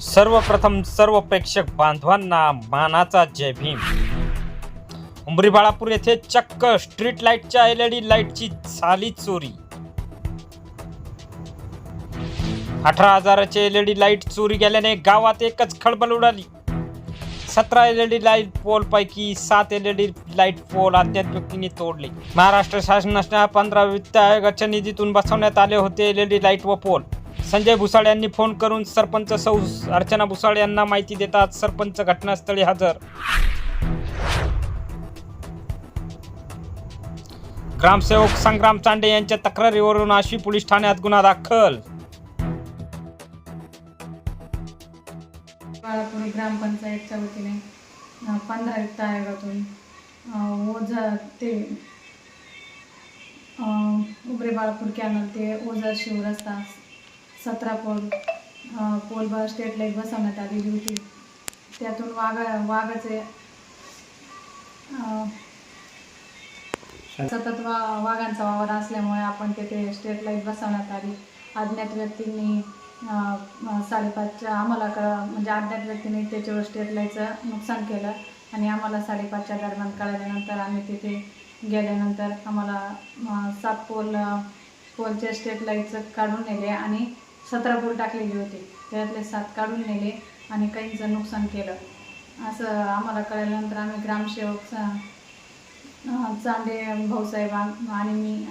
सर्वप्रथम सर्व प्रेक्षक बांधवांना मानाचा जय भीम. उमरी बाळापूर येथे चक्क स्ट्रीट लाईटच्या एल ई डी लाईटची झाली चोरी. अठरा हजाराची एल ई डी लाइट चोरी गेल्याने गावात एकच खळबळ उडाली. सतरा L E D light pole पैकी सात L E D light pole अज्ञात व्यक्तीने तोडले. महाराष्ट्र शासनाच्या पंधरा वित्त आयोगाच्या निधीतून बसवण्यात आले होते एल ई डी लाइट व पोल संजय भुसाळ यांनी फोन करून सरपंच सौ अर्चना भुसाळ यांना माहिती देतात सरपंच घटनास्थळी हजर. ग्रामसेवक संग्राम चांडे यांच्या तक्रारीवरून आशी पोलीस ठाण्यात गुन्हा दाखल. बाळापुरी ग्रामपंचायतच्या वतीने पंधरा वित्त आयोगातून अ, ओझर ते अ, उबरे बाळापूर कॅनल ते ओझर शिवरस्ता सतरा पोल पोल ब स्टेट लाइट बसवण्यात आलेली होती. त्यातून वाघा वाघाचे सतत वा वाघांचा वावर असल्यामुळे आपण तेथे स्ट्रीट लाइट बसवण्यात आली. अज्ञात व्यक्तींनी साडेपाचच्या आम्हाला क म्हणजे अज्ञात व्यक्तींनी त्याच्यावर स्ट्रीट लाईटचं नुकसान केलं आणि आम्हाला साडेपाचच्या दरम्यान कळल्यानंतर आम्ही तिथे गेल्यानंतर आम्हाला सात पोल अं, पोलचे स्ट्रीट लाईटचं काढून नेले आणि सतरा पोल टाकलेले होते. त्यातले सात काढून नेले आणि काहींचं नुकसान केलं. असं आम्हाला कळल्यानंतर आम्ही ग्रामसेवक चांडे भाऊसाहेब आणि मी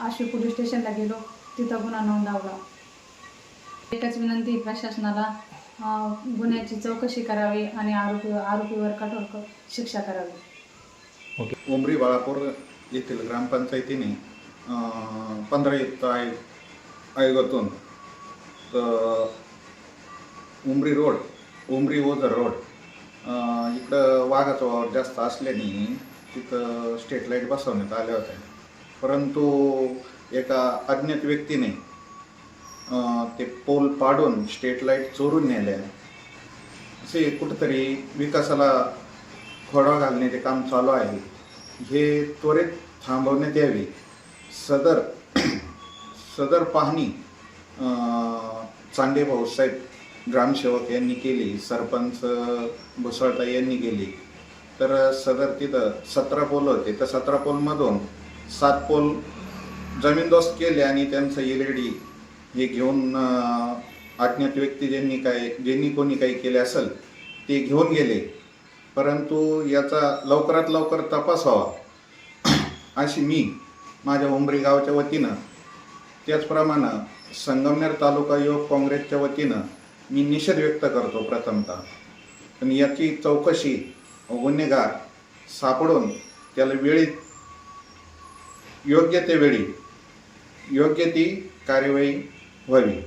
आशू पोलीस स्टेशनला गेलो. तिथं गुन्हा नोंदवला. एकच विनंती प्रशासनाला गुन्ह्याची चौकशी करावी आणि आरोपी आरोपीवर कठोर शिक्षा करावी. उमरी बाळापूर येथील ग्रामपंचायतीने पंधरा युक्त आय आयोगातून उमरी रोड उमरी ओझर रोड. इकडं वाघाचा वावर जास्त असल्याने तिथं स्ट्रीट लाइट बसवण्यात आल्या होत्या. परंतु एका अज्ञात व्यक्तीने ते पोल पाडून स्ट्रीट लाइट चोरून नेल्या. असे कुठंतरी विकासाला खोडा घालण्याचे काम चालू आहे. हे त्वरित थांबवण्यात यावे. सदर सदर पाहणी चांडे भाऊसाहेब ग्रामसेवक यांनी केली सरपंच भुसळता यांनी केली. तर सदर तिथं सतरा पोल होते. तर सतरा पोलमधून सात पोल जमीनदोस्त केले आणि त्यांचं एल ई डी हे घेऊन अज्ञात व्यक्ती ज्यांनी काय ज्यांनी कोणी काही केले असेल ते घेऊन गेले. परंतु याचा लवकरात लवकर तपास व्हावा. अशी मी माझ्या उमरी गावच्या वतीनं त्याचप्रमाणे संगमनेर तालुका युवक काँग्रेसच्या वतीनं मी निषेध व्यक्त करतो प्रथमतः. पण याची चौकशी गुन्हेगार सापडून त्याला वेळीत योग्य ते वेळी योग्य ती कार्यवाही व्हावी.